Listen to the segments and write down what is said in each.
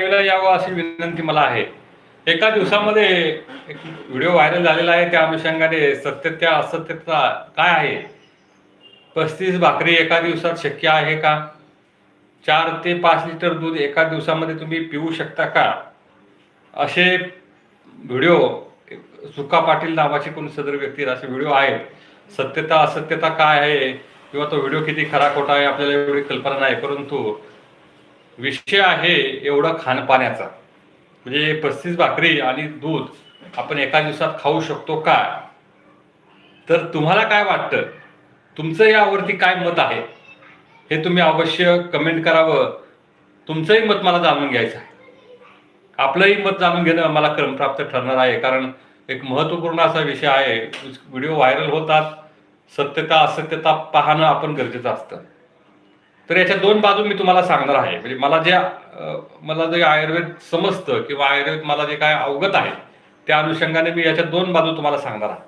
यावं अशी विनंती मला आहे. एका दिवसामध्ये एक व्हिडिओ व्हायरल झालेला आहे त्या अनुषंगाने सत्यता असत्यता काय आहे? पस्तीस भाकरी एका दिवसात शक्य आहे का? चार ते पाच लिटर दूध एका दिवसामध्ये तुम्ही पिऊ शकता का? असे व्हिडिओ सुका पाटील नावाचे कोणी सदर व्यक्ती असे व्हिडिओ आहेत. सत्यता असत्यता काय आहे? किंवा तो व्हिडिओ किती खरा खोटा आहे आपल्याला एवढी कल्पना नाही परंतु विषय आहे एवढं खानपाण्याचा. म्हणजे पस्तीस भाकरी आणि दूध आपण एका दिवसात खाऊ शकतो का? तर तुम्हाला काय वाटतं? तुमचं यावरती काय मत आहे? हे तुम्ही अवश्य कमेंट करावं. तुमचंही मत मला जाणून घ्यायचं आहे. आपलंही मत जाणून घेणं मला क्रमप्राप्त ठरणार आहे. कारण एक महत्त्वपूर्ण असा विषय आहे. व्हिडिओ व्हायरल होतात. सत्यता असत्यता पाहणं आपण गरजेचं असतं. तर याच्या दोन बाजू मी तुम्हाला सांगणार आहे. म्हणजे मला जे मला जे आयुर्वेद समजतं किंवा आयुर्वेद मला जे काय अवगत आहे त्या अनुषंगाने मी याच्या दोन बाजू तुम्हाला सांगणार आहे.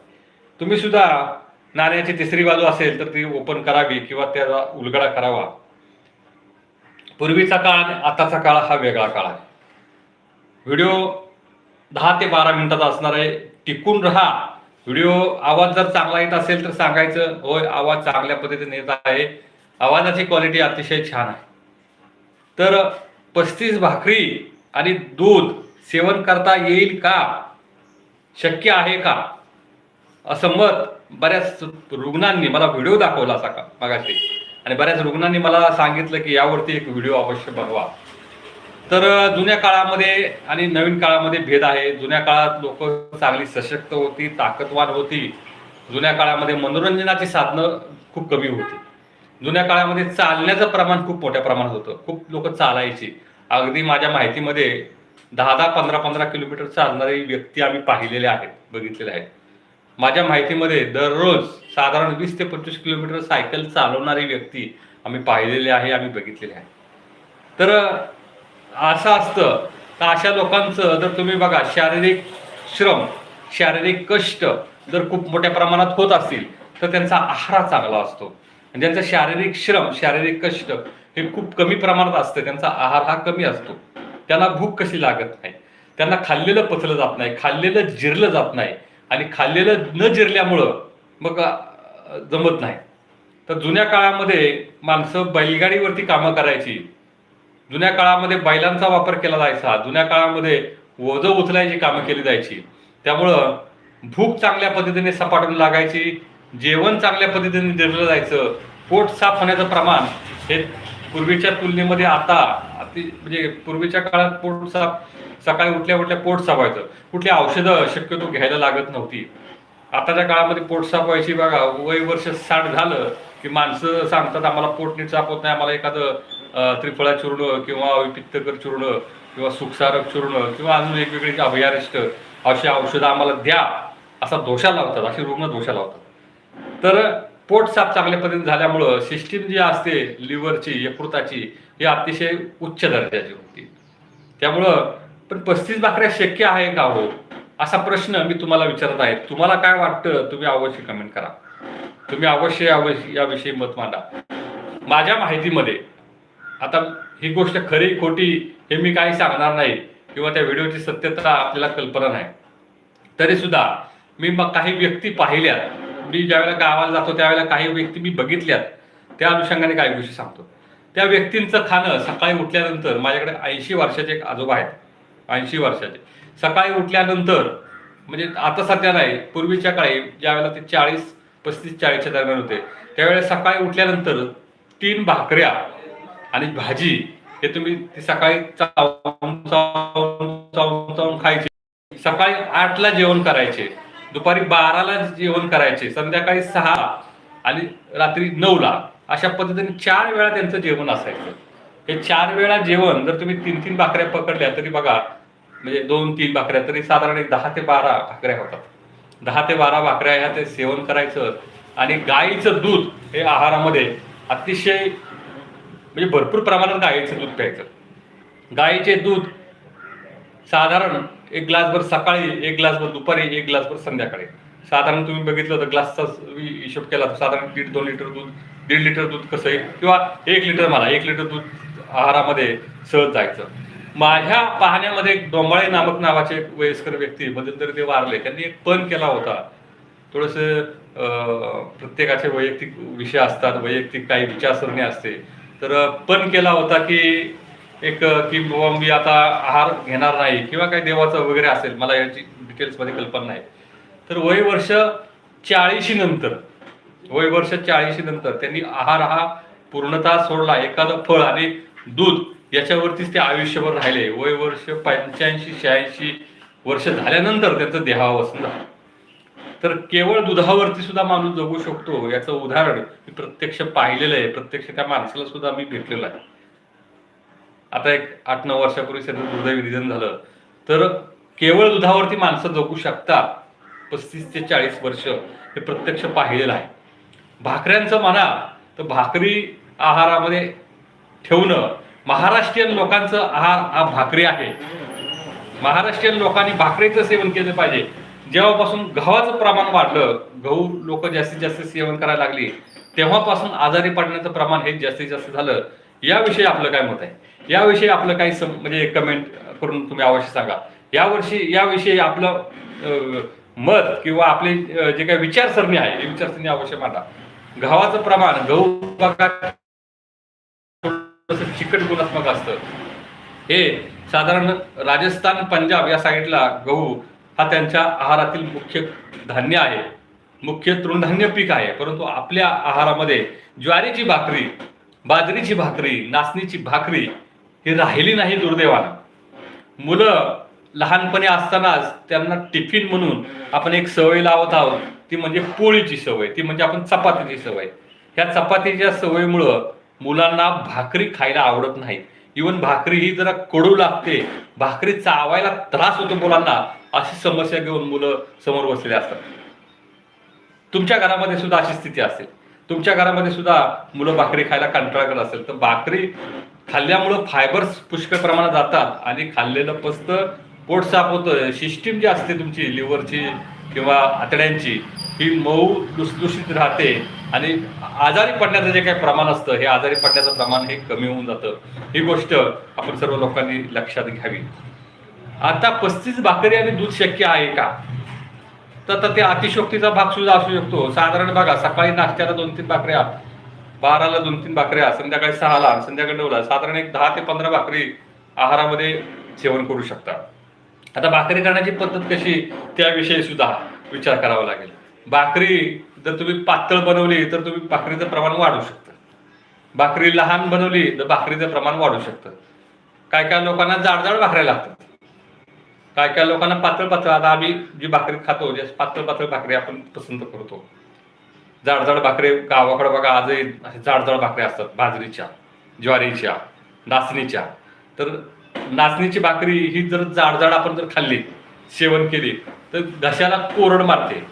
तुम्ही सुद्धा नाण्याची तिसरी बाजू असेल तर ती ओपन करावी किंवा त्याचा उलगडा करावा. पूर्वीचा काळ आणि आताचा काळ हा वेगळा काळ आहे. व्हिडिओ दहा ते बारा मिनिटाचा असणार आहे. टिकून राहा. व्हिडिओ आवाज जर चांगला येत असेल तर सांगायचं होय आवाज चांगल्या पद्धतीने येत आहे. आवाजाची क्वालिटी अतिशय छान आहे. तर पस्तीस भाकरी आणि दूध सेवन करता येईल का? शक्य आहे का? असं मत बऱ्याच रुग्णांनी मला व्हिडिओ दाखवला असा का मागाशी. आणि बऱ्याच रुग्णांनी मला सांगितलं की यावरती एक व्हिडिओ अवश्य बनवा तर जुन्या काळामध्ये आणि नवीन काळामध्ये भेद आहे. जुन्या काळात लोक चांगली सशक्त होती ताकदवान होती. जुन्या काळामध्ये मनोरंजनाची साधनं खूप कमी होती. जुन्या काळामध्ये चालण्याचं प्रमाण खूप मोठ्या प्रमाणात होतं. खूप लोक चालायची. अगदी माझ्या माहितीमध्ये दहा दहा पंधरा पंधरा किलोमीटर चालणारी व्यक्ती आम्ही पाहिलेल्या आहेत बघितलेले आहेत. माझ्या माहितीमध्ये दररोज साधारण वीस ते पंचवीस किलोमीटर सायकल चालवणारी व्यक्ती आम्ही पाहिलेले आहे आम्ही बघितलेले आहे. तर असं असतं तर अशा लोकांचं जर तुम्ही बघा शारीरिक श्रम शारीरिक कष्ट जर खूप मोठ्या प्रमाणात होत असतील तर त्यांचा आहार चांगला असतो. ज्यांचं शारीरिक श्रम शारीरिक कष्ट हे खूप कमी प्रमाणात असतं. त्यांचा आहार हा कमी असतो. त्यांना भूक कशी लागत नाही? त्यांना खाल्लेलं पचलं जात नाही खाल्लेलं जिरलं जात नाही आणि खाल्लेलं न जिरल्यामुळं मग जमत नाही. तर जुन्या काळामध्ये माणसं बैलगाडीवरती कामं करायची. जुन्या काळामध्ये बैलांचा वापर केला जायचा. जुन्या काळामध्ये ओझं उचलायची कामं केली जायची. त्यामुळं भूक चांगल्या पद्धतीने सपाटून लागायची जेवण चांगल्या पद्धतीने दिलं जायचं. पोट साफ होण्याचं प्रमाण हे पूर्वीच्या तुलनेमध्ये आता अति म्हणजे पूर्वीच्या काळात पोट साफ सकाळी उठल्या उठल्या पोट साफ व्हायचं. कुठली औषधं शक्यतो घ्यायला लागत नव्हती. आताच्या काळामध्ये पोट साफ व्हायची बघा वय वर्ष साठ झालं की माणसं सांगतात आम्हाला पोट नीट साफ होत नाही आम्हाला एखादं त्रिफळा चूर्ण किंवा पित्तकर चूर्ण किंवा सुखसारक चूर्ण किंवा अजून वेगवेगळी अभयारिष्ट अशी औषधं आम्हाला द्या. असा दोषा लावतात अशी रुग्ण दोषा लावतात. तर पोट साफ चांगल्या पद्धतीने झाल्यामुळं सिस्टीम जी असते लिव्हरची यकृताची ही अतिशय उच्च दर्जाची होती. त्यामुळं पण पस्तीस भाकऱ्या शक्य आहे का हो? असा प्रश्न मी तुम्हाला विचारत आहे. तुम्हाला काय वाटतं? तुम्ही अवश्य कमेंट करा. तुम्ही अवश्य अवश्य याविषयी मत मांडा. माझ्या माहितीमध्ये आता ही गोष्ट खरी खोटी हे मी काही सांगणार नाही किंवा त्या व्हिडिओची सत्यता आपल्याला कल्पना नाही. तरी सुद्धा मी मग काही व्यक्ती पाहिल्यात मी ज्यावेळेला गावाला जातो त्यावेळेला काही व्यक्ती मी बघितल्यात त्या अनुषंगाने काही गोष्टी सांगतो. त्या व्यक्तींचं खाणं सकाळी उठल्यानंतर माझ्याकडे ऐंशी वर्षाचे एक आजोबा आहेत. ऐंशी वर्षाचे. सकाळी उठल्यानंतर म्हणजे आता सध्या नाही पूर्वीच्या काळी ज्यावेळेला ते चाळीस पस्तीस चाळीसच्या दरम्यान होते त्यावेळेस सकाळी उठल्यानंतर तीन भाकऱ्या आणि भाजी हे तुम्ही सकाळी चावून चावून चावून चावून खायचे. सकाळी आठला जेवण करायचे. दुपारी बाराला जेवण करायचे संध्याकाळी सहा आणि रात्री नऊला. अशा पद्धतीने चार वेळा त्यांचं जेवण असायचं. हे चार वेळा जेवण जर तुम्ही तीन तीन भाकऱ्या पकडल्या तरी बघा म्हणजे दोन तीन भाकऱ्या तरी साधारण एक दहा ते बारा भाकऱ्या होतात. दहा ते बारा भाकऱ्या ह्या ते सेवन करायचं आणि गाईचं दूध हे आहारामध्ये अतिशय म्हणजे भरपूर प्रमाणात गाईचं दूध प्यायचं. गाईचे दूध साधारण एक ग्लासभर सकाळी एक ग्लासभर दुपारी एक ग्लासभर संध्याकाळी. साधारण तुम्ही बघितलं तर ग्लासचा हिशोब केला तर साधारण दीड दोन लिटर दूध दीड लिटर दूध कसं आहे? किंवा एक लिटर मला एक लिटर दूध आहारामध्ये सहज जायचं. माझ्या पाहण्यामध्ये डोंबाळे नामक नावाचे एक वयस्कर व्यक्ती मध्यंतरी ते वारले त्यांनी एक पण केला होता. थोडस प्रत्येकाचे वैयक्तिक विषय असतात वैयक्तिक काही विचारसरणी असते. तर पण केला होता की एक की बाबा मी आता आहार घेणार नाही किंवा काही देवाचं वगैरे असेल मला याची डिटेल्समध्ये कल्पना नाही. तर वय वर्ष चाळीशी नंतर वय वर्ष चाळीशी नंतर त्यांनी आहार हा पूर्णतः सोडला. एखादं फळ आणि दूध याच्यावरतीच ते आयुष्यभर राहिले. वय वर्ष पंच्याऐंशी शहाऐंशी वर्ष झाल्यानंतर त्यांचं देहावसन झालं. तर केवळ दुधावरती सुद्धा माणूस जगू शकतो याचं उदाहरण मी प्रत्यक्ष पाहिलेलं आहे. प्रत्यक्ष त्या माणसाला सुद्धा मी भेटलेलं आहे. आता एक आठ नऊ वर्षापूर्वी त्यांचं दुर्दैवी निधन झालं. तर केवळ दुधावरती माणसं जगू शकतात पस्तीस ते चाळीस वर्ष हे प्रत्यक्ष पाहिलेलं आहे. भाकऱ्यांचं म्हणा तर भाकरी आहारामध्ये ठेवणं महाराष्ट्रीयन लोकांचं आहार हा भाकरी आहे. महाराष्ट्रीयन लोकांनी भाकरीचं सेवन केलं पाहिजे. जेव्हापासून गव्हाचं प्रमाण वाढलं गहू लोक जास्तीत जास्त सेवन करायला लागली तेव्हापासून आजारी पडण्याचं प्रमाण हे जास्तीत जास्त झालं. याविषयी आपलं काय मत आहे? याविषयी आपलं काही सम म्हणजे कमेंट करून तुम्ही अवश्य सांगा. यावर्षी याविषयी आपलं मत किंवा आपले जे काही विचारसरणी आहे हे विचारसरणी अवश्य मांडा. गव्हाचं प्रमाण गहू बघा चिकट गुणात्मक असतं. हे साधारण राजस्थान पंजाब या साईडला गहू हा त्यांच्या आहारातील मुख्य धान्य आहे. मुख्य तृणधान्य पीक आहे. परंतु आपल्या आहारामध्ये ज्वारीची भाकरी बाजरीची भाकरी नाचणीची भाकरी ही राहिली नाही दुर्दैवानं. मुलं लहानपणी असतानाच त्यांना टिफिन म्हणून आपण एक सवय लावत आहोत ती म्हणजे पोळीची सवय ती म्हणजे आपण चपातीची सवय. ह्या चपातीच्या सवयीमुळं मुलांना भाकरी खायला आवडत नाही. इवन भाकरी ही जरा कडू लागते भाकरी चावायला त्रास होतो मुलांना अशी समस्या घेऊन मुलं समोर बसलेली असतात. तुमच्या घरामध्ये सुद्धा अशी स्थिती असेल. तुमच्या घरामध्ये सुद्धा मुलं भाकरी खायला कंटाळा करत असेल तर भाकरी खाल्ल्यामुळं फायबर्स पुष्कळ प्रमाणात जातात आणि खाल्लेलं पस्त पोट साफ होतं. सिस्टीम जी असते तुमची लिव्हरची किंवा आतड्यांची ही मऊ लुसलुशीत राहते. आणि आजारी पडण्याचं जे काही प्रमाण असतं हे आजारी पडण्याचं प्रमाण हे कमी होऊन जातं. ही गोष्ट आपण सर्व लोकांनी लक्षात घ्यावी. आता पस्तीस भाकरी आणि दूध शक्य आहे का? तर आता ते अतिशोक्तीचा भाग सुद्धा असू शकतो. साधारण बघा सकाळी नाश्त्याला दोन तीन भाकऱ्या बाराला दोन तीन भाकऱ्या संध्याकाळी सहाला संध्याकाळी नऊला साधारण एक दहा ते पंधरा भाकरी आहारामध्ये सेवन करू शकता. आता भाकरी करण्याची पद्धत कशी त्याविषयी सुद्धा विचार करावा लागेल. भाकरी जर तुम्ही पातळ बनवली तर तुम्ही भाकरीचं प्रमाण वाढू शकता. भाकरी लहान बनवली तर भाकरीचं प्रमाण वाढू शकतं. काय काय लोकांना जाडजाड भाकऱ्या लागतात. काय काय लोकांना पातळ पातळ आता आम्ही जी भाकरी खातो जे पातळ पातळ भाकरी आपण पसंत करतो. जाडजाड भाकरी गावाकडे बघा आजही असे जाडजाड भाकरी असतात बाजरीच्या ज्वारीच्या नाचणीच्या. तर नाचणीची भाकरी ही जर जाडजाड आपण जर खाल्ली सेवन केली तर घशाला कोरड मारते.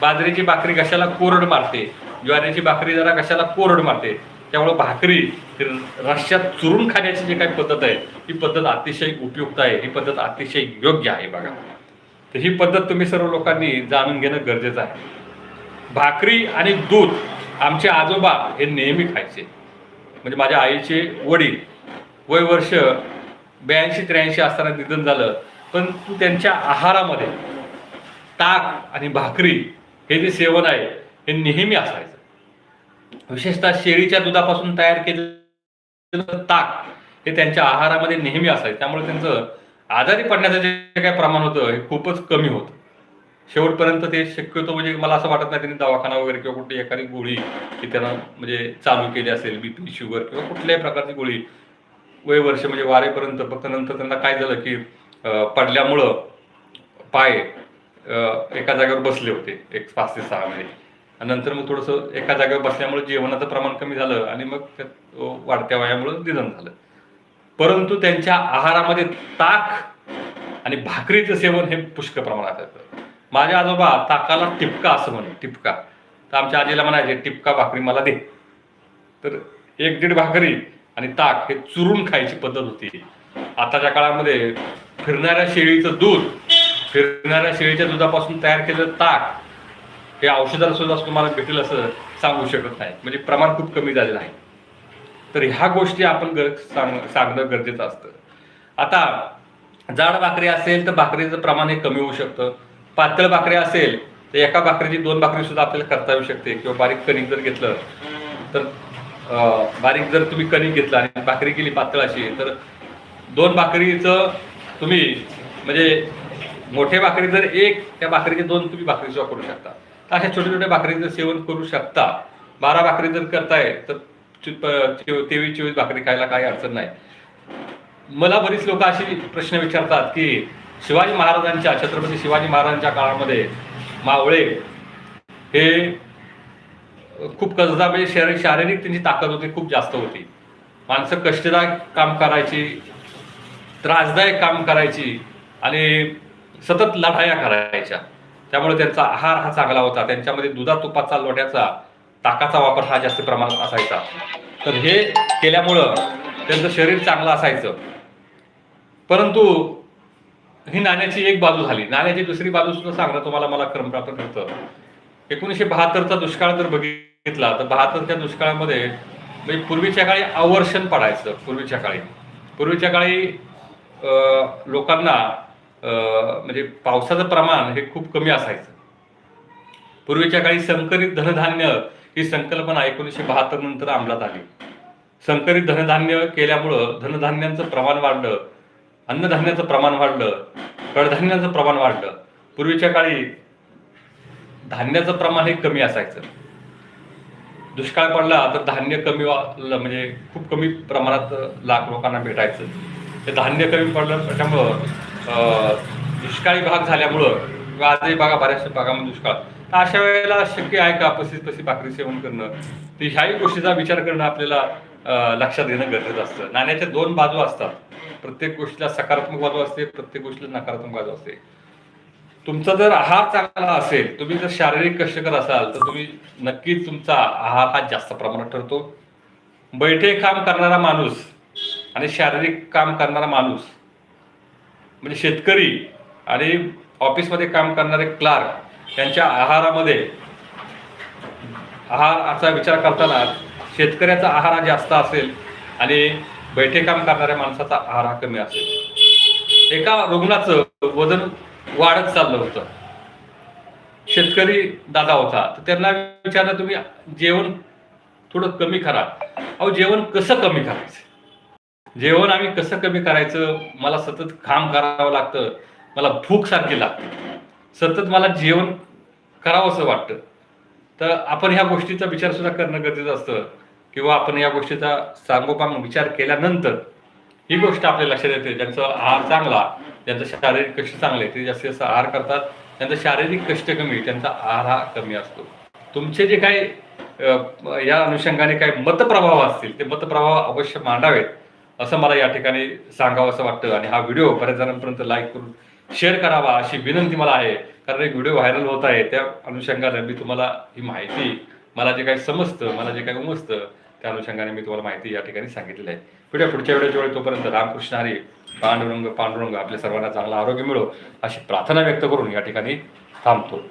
बाजरीची भाकरी घशाला कोरड मारते. ज्वारीची भाकरी जरा घशाला कोरड मारते. त्यामुळे भाकरी रश्यात चुरून खाण्याची जी काही पद्धत आहे ही पद्धत अतिशय उपयुक्त आहे ही पद्धत अतिशय योग्य आहे बघा. तर ही पद्धत तुम्ही सर्व लोकांनी जाणून घेणं गरजेचं आहे. भाकरी आणि दूध आमचे आजोबा हे नेहमी खायचे. म्हणजे माझ्या आईचे वडील वय वर्ष ब्याऐंशी त्र्याऐंशी असताना निधन झालं पण त्यांच्या आहारामध्ये ताक आणि भाकरी हे जे सेवन आहे हे नेहमी असायचं. विशेषतः शेळीच्या दुधापासून तयार केलेलं ताक हे त्यांच्या आहारामध्ये नेहमी असायचं. त्यामुळे त्यांचं आजारी पडण्याचं जे काही प्रमाण होतं हे खूपच कमी होतं. शेवटपर्यंत ते शक्यतो म्हणजे मला असं वाटत नाही त्यांनी दवाखाना वगैरे किंवा कुठली एखादी गोळी की त्यांना म्हणजे चालू केली असेल बीपी शुगर किंवा कुठल्याही प्रकारची गोळी वय वर्ष म्हणजे वारेपर्यंत फक्त नंतर त्यांना काय झालं की पडल्यामुळं पाय एका जागेवर बसले होते एक पाच ते सहा महिने आणि नंतर मग थोडंसं एका जागेवर बसल्यामुळे जेवणाचं प्रमाण कमी झालं आणि मग त्यात वाढत्या वयामुळं निधन झालं. परंतु त्यांच्या आहारामध्ये ताक आणि भाकरीचं सेवन हे पुष्कळ प्रमाणात येतं. माझ्या आजोबा ताकाला टिपका असं म्हणे टिपका. तर आमच्या आजीला म्हणायचे टिपका भाकरी मला दे. तर एक दीड भाकरी आणि ताक हे चुरून खायची पद्धत होती. आताच्या काळामध्ये फिरणाऱ्या शेळीचं दूध फिरणाऱ्या शेळीच्या दुधापासून तयार केलेलं ताक हे औषधाला सुद्धा तुम्हाला भेटेल असं सांगू शकत नाही. म्हणजे प्रमाण खूप कमी झालेलं आहे. तर ह्या गोष्टी आपण गर सांग सांगणं गरजेचं असतं. आता जाड भाकरी असेल तर भाकरीचं प्रमाण हे कमी होऊ शकतं. पातळ भाकरी असेल तर एका भाकरीची दोन भाकरी सुद्धा आपल्याला करता येऊ शकते. किंवा बारीक कणिक जर घेतलं तर बारीक जर तुम्ही कणिक घेतलं आणि भाकरी केली पातळ अशी तर दोन भाकरीचं तुम्ही म्हणजे मोठे भाकरी जर एक त्या भाकरीचे दोन तुम्ही भाकरी सुद्धा करू शकता. अशा छोट्या छोट्या भाकरीचं सेवन करू शकता. बारा भाकरी जर करताय तर तेवीस चोवीस भाकरी खायला काही अडचण नाही. मला बरीच लोक अशी प्रश्न विचारतात की शिवाजी महाराजांच्या छत्रपती शिवाजी महाराजांच्या काळामध्ये मावळे हे खूप कसदा म्हणजे शारीरिक शारीरिक त्यांची ताकद होती खूप जास्त होती. माणसं कष्टदायक काम करायची त्रासदायक काम करायची आणि सतत लढाया करायच्या. त्यामुळे त्यांचा आहार हा चांगला होता. त्यांच्यामध्ये दुधा तुपाचा लोट्याचा ताकाचा वापर हा जास्त प्रमाणात असायचा. तर हे केल्यामुळं त्यांचं शरीर चांगलं असायचं. परंतु ही नाण्याची एक बाजू झाली. नाण्याची दुसरी बाजू सुद्धा सांगणं तुम्हाला मला क्रमप्राप्त करतं एकोणीसशे बहात्तरचा दुष्काळ जर बघितला तर बहात्तरच्या दुष्काळामध्ये म्हणजे पूर्वीच्या काळी आवर्षण पडायचं पूर्वीच्या काळी. पूर्वीच्या काळी लोकांना म्हणजे पावसाचं प्रमाण हे खूप कमी असायचं. पूर्वीच्या काळी संकरित धनधान्य ही संकल्पना एकोणीसशे बहात्तर नंतर अंमलात आली. संकरित धनधान्य केल्यामुळं धनधान्यांचं प्रमाण वाढलं अन्नधान्याचं प्रमाण वाढलं कडधान्याचं प्रमाण वाढलं. पूर्वीच्या काळी धान्याचं प्रमाण हे कमी असायचं. दुष्काळ पडला तर धान्य कमी म्हणजे खूप कमी प्रमाणात लाख लोकांना भेटायचं. ते धान्य कमी पडलं त्याच्यामुळं दुष्काळी भाग झाल्यामुळं किंवा आजही बघा बऱ्याचशा भागामध्ये दुष्काळ. तर अशा वेळेला शक्य आहे का पस्तीस पस्तीस भाकरी सेवन करणं? तर ह्याही गोष्टीचा विचार करणं आपल्याला लक्षात घेणं गरजेचं असतं. नाण्याच्या दोन बाजू असतात. प्रत्येक गोष्टीला सकारात्मक बाजू असते प्रत्येक गोष्टीला नकारात्मक बाजू असते. तुमचा जर आहार चांगला असेल तुम्ही जर शारीरिक कष्ट करत असाल तर तुम्ही नक्कीच तुमचा आहार हा जास्त प्रमाणात ठरतो. बैठे काम करणारा माणूस आणि शारीरिक काम करणारा माणूस म्हणजे शेतकरी आणि ऑफिसमध्ये काम करणारे क्लार्क यांच्या आहारामध्ये आहाराचा विचार करताना शेतकऱ्याचा आहार हा जास्त असेल आणि बैठे काम करणाऱ्या माणसाचा आहार हा कमी असेल. एका रुग्णाचं वजन वाढत चाललं होतं. शेतकरी दादा होता. तर त्यांना विचारलं तुम्ही जेवण थोडं कमी करा. अहो जेवण कसं कमी करायचं? जेवण आम्ही कसं कमी करायचं मला सतत काम करावं लागतं मला भूक सारखी लागते. सतत मला जेवण करावं असं वाटतं. तर आपण ह्या गोष्टीचा विचार सुद्धा करणं गरजेचं असतं. किंवा आपण या गोष्टीचा सांगोपांग विचार केल्यानंतर ही गोष्ट आपल्या लक्षात येते. ज्यांचा आहार चांगला ज्यांचं शारीरिक कष्ट चांगले ते जास्तीत जास्त आहार करतात. त्यांचा शारीरिक कष्ट कमी त्यांचा आहार हा कमी असतो. तुमचे जे काही या अनुषंगाने काही मतप्रभाव असतील ते मतप्रभाव अवश्य मांडावेत. असं मला या ठिकाणी सांगावं असं वाटतं. आणि हा व्हिडिओ बऱ्याच जणांपर्यंत लाईक करून शेअर करावा अशी विनंती मला आहे. कारण एक व्हिडिओ व्हायरल होत आहे त्या अनुषंगाने मी तुम्हाला ही माहिती मला जे काही समजतं मला जे काही उमजतं त्या अनुषंगाने मी तुम्हाला माहिती या ठिकाणी सांगितलेली आहे. व्हिडिओ पुढच्या व्हिडिओच्या वेळी तोपर्यंत रामकृष्ण हरी पांडुरंग पांडुरंग आपल्या सर्वांना चांगला आरोग्य मिळो अशी प्रार्थना व्यक्त करून या ठिकाणी थांबतो.